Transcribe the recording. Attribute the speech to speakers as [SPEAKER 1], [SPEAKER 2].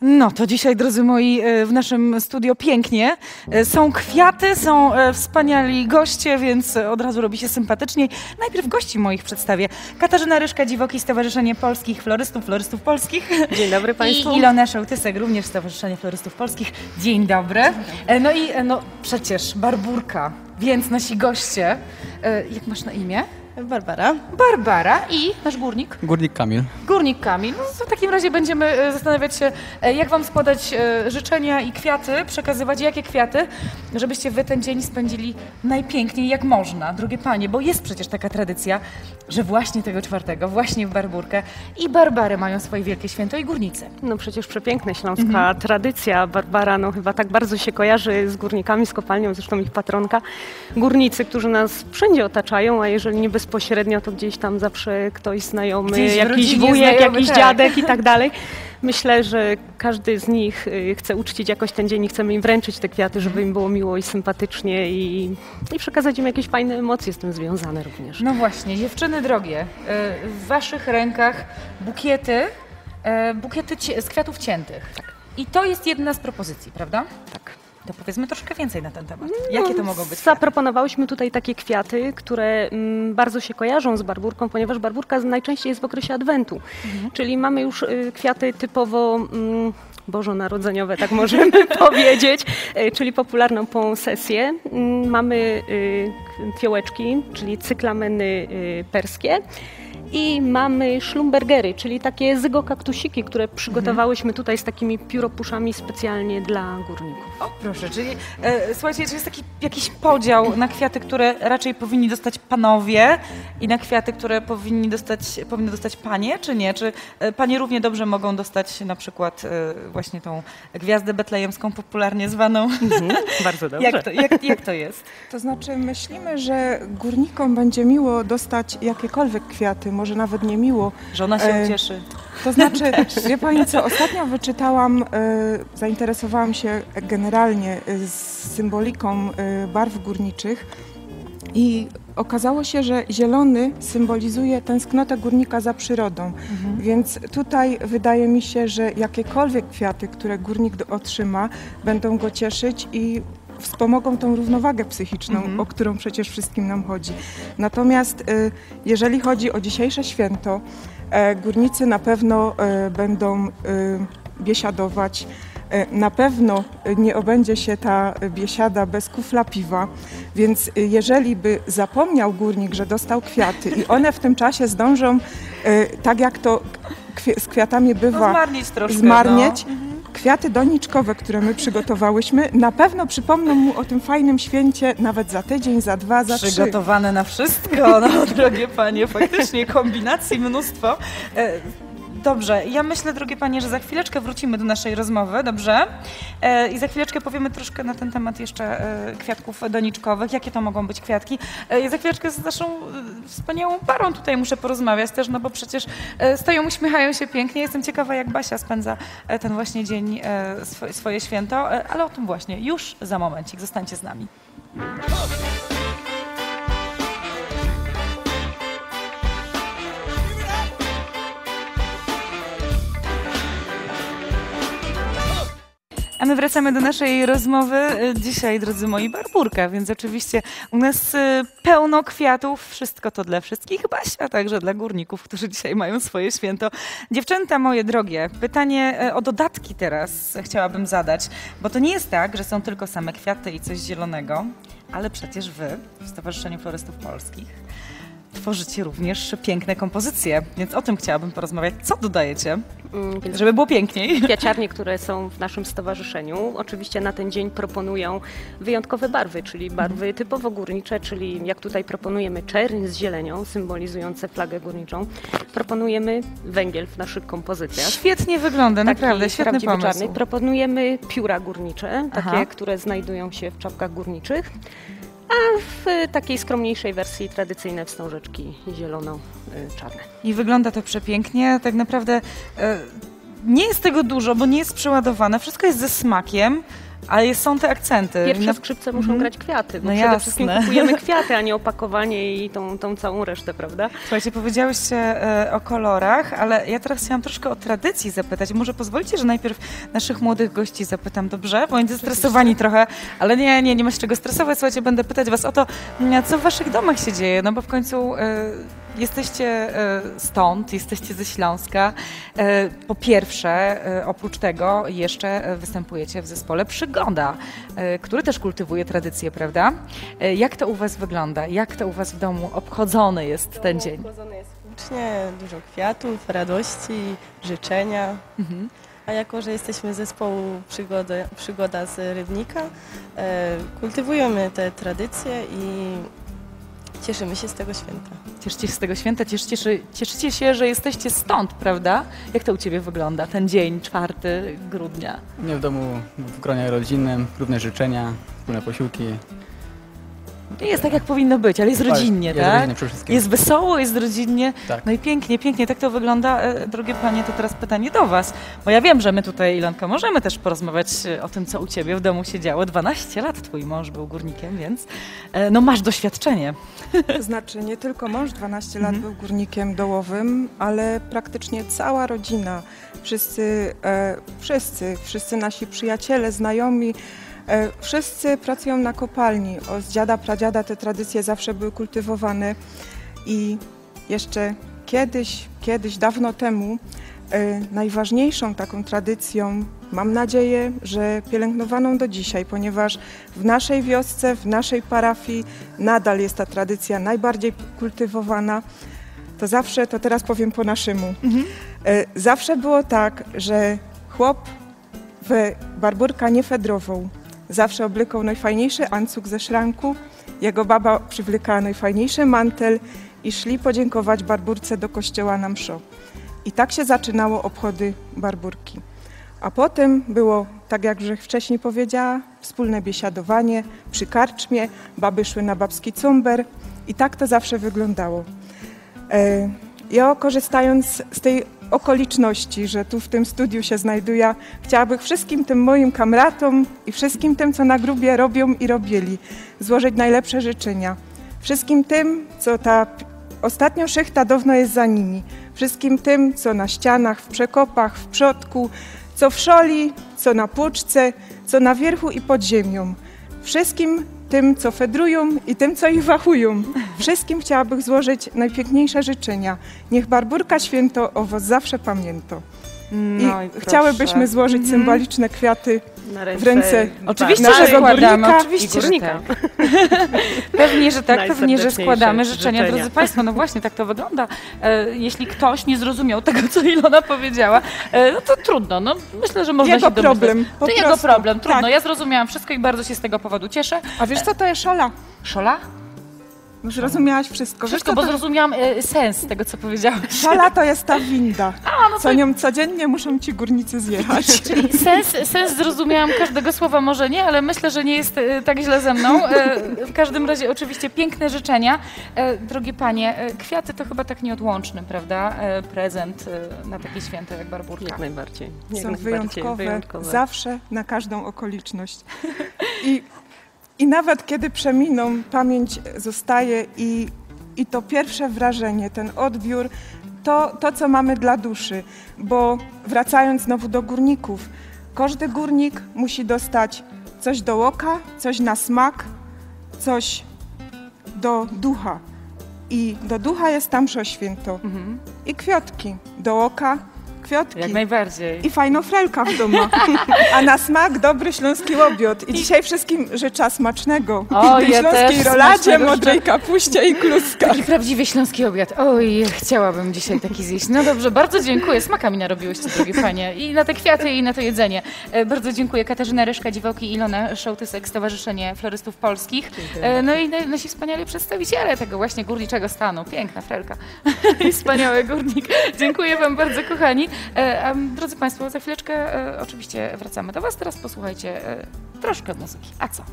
[SPEAKER 1] No to dzisiaj, drodzy moi, e, w naszym studio pięknie. E, Są kwiaty, są e, wspaniali goście, więc od razu robi się sympatycznie. Najpierw gości moich przedstawię. Katarzyna Ryszka, Dziwoki, Stowarzyszenie Polskich Florystów, Florystów Polskich.
[SPEAKER 2] Dzień dobry Państwu.
[SPEAKER 1] I Ilona Szołtysek, również Stowarzyszenie Florystów Polskich. Dzień dobry. No i no przecież Barburka, więc nasi goście. Jak masz na imię?
[SPEAKER 2] Barbara.
[SPEAKER 1] Barbara i nasz górnik.
[SPEAKER 3] Górnik Kamil.
[SPEAKER 1] Górnik Kamil. No, w takim razie będziemy e, zastanawiać się, e, jak Wam składać e, życzenia i kwiaty, przekazywać jakie kwiaty, żebyście Wy ten dzień spędzili najpiękniej jak można, drogie Panie, bo jest przecież taka tradycja, że właśnie tego czwartego, właśnie w Barburkę i Barbary mają swoje wielkie święto i górnicy.
[SPEAKER 2] No przecież przepiękna śląska tradycja. Barbara no chyba tak bardzo się kojarzy z górnikami, z kopalnią, zresztą ich patronka. Górnicy, którzy nas wszędzie otaczają, a jeżeli nie bezpośrednio, to gdzieś tam zawsze ktoś znajomy,
[SPEAKER 1] Gdzieś
[SPEAKER 2] jakiś wujek,
[SPEAKER 1] znajomy,
[SPEAKER 2] jakiś
[SPEAKER 1] tak.
[SPEAKER 2] dziadek i tak dalej. Myślę, że każdy z nich y, chce uczcić jakoś ten dzień i chcemy im wręczyć te kwiaty, żeby im było miło i sympatycznie i, i przekazać im jakieś fajne emocje z tym związane również.
[SPEAKER 1] No właśnie, dziewczyny drogie, e, w Waszych rękach bukiety, e, bukiety z kwiatów ciętych. I to jest jedna z propozycji, prawda?
[SPEAKER 2] Tak.
[SPEAKER 1] To powiedzmy troszkę więcej na ten temat. Jakie to mogą być?
[SPEAKER 2] Zaproponowałyśmy tutaj takie kwiaty, które mm, bardzo się kojarzą z barburką, ponieważ barburka najczęściej jest w okresie adwentu.
[SPEAKER 1] Mhm.
[SPEAKER 2] Czyli mamy już y, kwiaty typowo mm, bożonarodzeniowe, tak możemy powiedzieć, y, czyli popularną sesję. Mm, Mamy y, fiołeczki, czyli cyklameny y, perskie. I mamy szlumbergery, czyli takie zygokaktusiki, które przygotowałyśmy tutaj z takimi pióropuszami specjalnie dla górników.
[SPEAKER 1] O, proszę, czyli e, słuchajcie, czy jest taki jakiś podział na kwiaty, które raczej powinni dostać panowie i na kwiaty, które powinni dostać, powinny dostać panie, czy nie? Czy e, panie równie dobrze mogą dostać na przykład e, właśnie tą gwiazdę betlejemską, popularnie zwaną?
[SPEAKER 2] Mhm, bardzo dobrze.
[SPEAKER 1] Jak to, jak, jak to jest?
[SPEAKER 4] To znaczy myślimy, że górnikom będzie miło dostać jakiekolwiek kwiaty, może nawet nie miło.
[SPEAKER 1] Żona się
[SPEAKER 4] E,
[SPEAKER 1] ucieszy.
[SPEAKER 4] To znaczy, wie Pani co, ostatnio wyczytałam, e, zainteresowałam się generalnie e, z symboliką e, barw górniczych i okazało się, że zielony symbolizuje tęsknotę górnika za przyrodą. Więc tutaj wydaje mi się, że jakiekolwiek kwiaty, które górnik otrzyma, będą go cieszyć i wspomogą tą równowagę psychiczną, o którą przecież wszystkim nam chodzi. Natomiast y, jeżeli chodzi o dzisiejsze święto, e, górnicy na pewno e, będą y, biesiadować. E, Na pewno y, nie obędzie się ta biesiada bez kufla piwa, więc jeżeli by zapomniał górnik, że dostał kwiaty i one w tym czasie zdążą, tak jak to z kwiatami
[SPEAKER 1] No,
[SPEAKER 4] bywa,
[SPEAKER 1] zmarnieć troszkę.
[SPEAKER 4] zmarnieć,
[SPEAKER 1] No.
[SPEAKER 4] Kwiaty doniczkowe, które my przygotowałyśmy, na pewno przypomną mu o tym fajnym święcie nawet za tydzień, za dwa, za trzy.
[SPEAKER 1] Przygotowane na wszystko, no drogie panie, faktycznie kombinacji mnóstwo. Dobrze, ja myślę, drogie panie, że za chwileczkę wrócimy do naszej rozmowy, dobrze? E, I za chwileczkę powiemy troszkę na ten temat jeszcze e, kwiatków doniczkowych, jakie to mogą być kwiatki. E, za chwileczkę z naszą e, wspaniałą parą tutaj muszę porozmawiać też, no bo przecież e, stoją, uśmiechają się pięknie. Jestem ciekawa, jak Basia spędza e, ten właśnie dzień, swo- swoje święto, ale o tym właśnie już za momencik. Zostańcie z nami. A my wracamy do naszej rozmowy. Y, Dzisiaj, drodzy moi, barburka, więc oczywiście u nas y, pełno kwiatów. Wszystko to dla wszystkich, Basia, także dla górników, którzy dzisiaj mają swoje święto. Dziewczęta moje drogie, pytanie y, o dodatki teraz chciałabym zadać, bo to nie jest tak, że są tylko same kwiaty i coś zielonego, ale przecież wy w Stowarzyszeniu Florystów Polskich tworzycie również piękne kompozycje, więc o tym chciałabym porozmawiać. Co dodajecie,
[SPEAKER 2] Mm, więc
[SPEAKER 1] żeby było piękniej?
[SPEAKER 2] Kwiaciarnie, które są w naszym stowarzyszeniu, oczywiście na ten dzień proponują wyjątkowe barwy, czyli barwy typowo górnicze, czyli jak tutaj proponujemy czerń z zielenią, symbolizujące flagę górniczą. Proponujemy węgiel w naszych kompozycjach.
[SPEAKER 1] Świetnie wygląda,
[SPEAKER 2] Taki
[SPEAKER 1] naprawdę, świetny pomysł.
[SPEAKER 2] czarny. Proponujemy pióra górnicze, takie,
[SPEAKER 1] Aha.
[SPEAKER 2] które znajdują się w czapkach górniczych. A w takiej skromniejszej wersji tradycyjne wstążeczki zielono-czarne.
[SPEAKER 1] I wygląda to przepięknie. Tak naprawdę e, nie jest tego dużo, bo nie jest przeładowane. Wszystko jest ze smakiem. Ale są te akcenty.
[SPEAKER 2] Pierwsze skrzypce muszą
[SPEAKER 1] Mhm.
[SPEAKER 2] grać kwiaty, bo
[SPEAKER 1] No
[SPEAKER 2] przede
[SPEAKER 1] jasne.
[SPEAKER 2] wszystkim kupujemy kwiaty, a nie opakowanie i tą, tą całą resztę, prawda?
[SPEAKER 1] Słuchajcie, powiedziałyście e, o kolorach, ale ja teraz chciałam troszkę o tradycji zapytać. Może pozwolicie, że najpierw naszych młodych gości zapytam, dobrze? Bo oni zestresowani trochę, ale nie, nie, nie ma się czego stresować. Słuchajcie, będę pytać was o to, co w waszych domach się dzieje, no bo w końcu e, jesteście e, stąd, jesteście ze Śląska. E, po pierwsze, e, oprócz tego jeszcze występujecie w zespole Przygoda, który też kultywuje tradycję, prawda? Jak to u was wygląda? Jak to u was w domu obchodzony jest ten dzień?
[SPEAKER 3] Obchodzone jest hucznie, dużo kwiatów, radości, życzenia.
[SPEAKER 1] Mhm.
[SPEAKER 3] A jako, że jesteśmy zespołu Przygoda, Przygoda z Rybnika, kultywujemy te tradycje i cieszymy się z tego święta.
[SPEAKER 1] Cieszycie się z tego święta, cieszycie, się- cieszycie się, że jesteście stąd, prawda? Jak to u Ciebie wygląda, ten dzień, 4 grudnia?
[SPEAKER 5] Nie w domu, w gronie rodzinnym, równe życzenia, wspólne posiłki.
[SPEAKER 1] Jest tak, jak powinno być, ale jest rodzinnie,
[SPEAKER 5] jest
[SPEAKER 1] tak?
[SPEAKER 5] rodzinnie przede wszystkim.
[SPEAKER 1] Jest wesoło, jest rodzinnie.
[SPEAKER 5] Tak.
[SPEAKER 1] No i pięknie, pięknie, tak to wygląda. E, Drogie Panie, to teraz pytanie do Was. Bo ja wiem, że my tutaj, Ilonka, możemy też porozmawiać e, o tym, co u Ciebie w domu się działo. 12 lat Twój mąż był górnikiem, więc e, no masz doświadczenie.
[SPEAKER 4] To znaczy nie tylko mąż 12 lat
[SPEAKER 1] Mhm.
[SPEAKER 4] był górnikiem dołowym, ale praktycznie cała rodzina, wszyscy, e, wszyscy, wszyscy nasi przyjaciele, znajomi, wszyscy pracują na kopalni. Z dziada, pradziada te tradycje zawsze były kultywowane i jeszcze kiedyś, kiedyś, dawno temu e, najważniejszą taką tradycją, mam nadzieję, że pielęgnowaną do dzisiaj, ponieważ w naszej wiosce, w naszej parafii nadal jest ta tradycja najbardziej kultywowana. To zawsze, to teraz powiem po naszemu. E, Zawsze było tak, że chłop w barburka nie fedrował. Zawsze oblykał najfajniejszy ancuk ze szranku, jego baba przywlekała najfajniejszy mantel i szli podziękować barburce do kościoła na mszo. I tak się zaczynało obchody barburki. A potem było, tak jak już wcześniej powiedziała, wspólne biesiadowanie przy karczmie, baby szły na babski cumber i tak to zawsze wyglądało. E, Ja korzystając z tej okoliczności, że tu w tym studiu się znajduję, chciałabym wszystkim tym moim kamratom i wszystkim tym, co na grubie robią i robili, złożyć najlepsze życzenia. Wszystkim tym, co ta ostatnio szychta dawno jest za nimi. Wszystkim tym, co na ścianach, w przekopach, w przodku, co w szoli, co na płuczce, co na wierchu i pod ziemią. Wszystkim tym, co fedrują i tym, co ich wachują. Wszystkim chciałabym złożyć najpiękniejsze życzenia. Niech Barburka Święto o was zawsze pamięta.
[SPEAKER 1] No
[SPEAKER 4] I chciałybyśmy złożyć
[SPEAKER 1] Mhm.
[SPEAKER 4] symboliczne kwiaty
[SPEAKER 2] Na ręce,
[SPEAKER 4] w ręce
[SPEAKER 1] Oczywiście,
[SPEAKER 4] naszego
[SPEAKER 1] że składamy,
[SPEAKER 4] górnika
[SPEAKER 1] oczywiście,
[SPEAKER 2] i
[SPEAKER 1] że
[SPEAKER 2] górnika.
[SPEAKER 1] tak. Pewnie, że tak, pewnie, że składamy życzenia,
[SPEAKER 2] życzenia.
[SPEAKER 1] drodzy Państwo. No właśnie, tak to wygląda. E, jeśli ktoś nie zrozumiał tego, co Ilona powiedziała, e, no to trudno. No, myślę, że można
[SPEAKER 4] Jego
[SPEAKER 1] się domyśleć.
[SPEAKER 4] problem. Po
[SPEAKER 1] To jego
[SPEAKER 4] prostu.
[SPEAKER 1] problem, trudno.
[SPEAKER 4] Tak.
[SPEAKER 1] Ja zrozumiałam wszystko i bardzo się z tego powodu cieszę.
[SPEAKER 4] A wiesz co to jest szala?
[SPEAKER 1] Szola?
[SPEAKER 4] No, Zrozumiałaś wszystko. Wiesz,
[SPEAKER 1] Wszystko,
[SPEAKER 4] co
[SPEAKER 1] bo
[SPEAKER 4] to...
[SPEAKER 1] zrozumiałam e, sens tego, co powiedziałaś.
[SPEAKER 4] Szala to jest ta winda,
[SPEAKER 1] no
[SPEAKER 4] co nią codziennie muszą ci górnicy zjechać.
[SPEAKER 1] Czyli sens, sens zrozumiałam każdego słowa, może nie, ale myślę, że nie jest e, tak źle ze mną. E, w każdym razie oczywiście piękne życzenia. Drogie panie, kwiaty to chyba tak nieodłączny, prawda? Prezent na takie święto jak Barburka.
[SPEAKER 2] Jak najbardziej. Jak
[SPEAKER 4] Są
[SPEAKER 2] najbardziej,
[SPEAKER 4] wyjątkowe,
[SPEAKER 2] wyjątkowe.
[SPEAKER 4] zawsze na każdą okoliczność. I, I nawet kiedy przeminą, pamięć zostaje i, i to pierwsze wrażenie, ten odbiór, to, to co mamy dla duszy. Bo wracając znowu do górników, każdy górnik musi dostać coś do oka, coś na smak, coś do ducha. I do ducha jest tam mszo święto.
[SPEAKER 1] Mhm.
[SPEAKER 4] I kwiatki. Do oka kwiatki.
[SPEAKER 1] Jak najbardziej.
[SPEAKER 4] I fajną frelka w domu. A na smak dobry śląski łobiot. I dzisiaj wszystkim życzę smacznego.
[SPEAKER 1] O, ja
[SPEAKER 4] śląskiej
[SPEAKER 1] też
[SPEAKER 4] roladzie, modrej kapuście i kluska.
[SPEAKER 1] Taki prawdziwie śląski obiad. Oj, chciałabym dzisiaj taki zjeść. No dobrze, bardzo dziękuję. Smakami narobiłyście, drogie panie. I na te kwiaty, i na to jedzenie. E, Bardzo dziękuję. Katarzyna Ryszka, Dziwołki i Ilona Szołtysek, Stowarzyszenie Florystów Polskich. E, No i na- nasi wspaniali przedstawiciele tego właśnie górniczego stanu. Piękna frelka. I wspaniały górnik. Dziękuję wam bardzo, kochani. E, Drodzy państwo, za chwileczkę e, oczywiście wracamy do was. Teraz posłuchajcie e, troszkę muzyki. A co?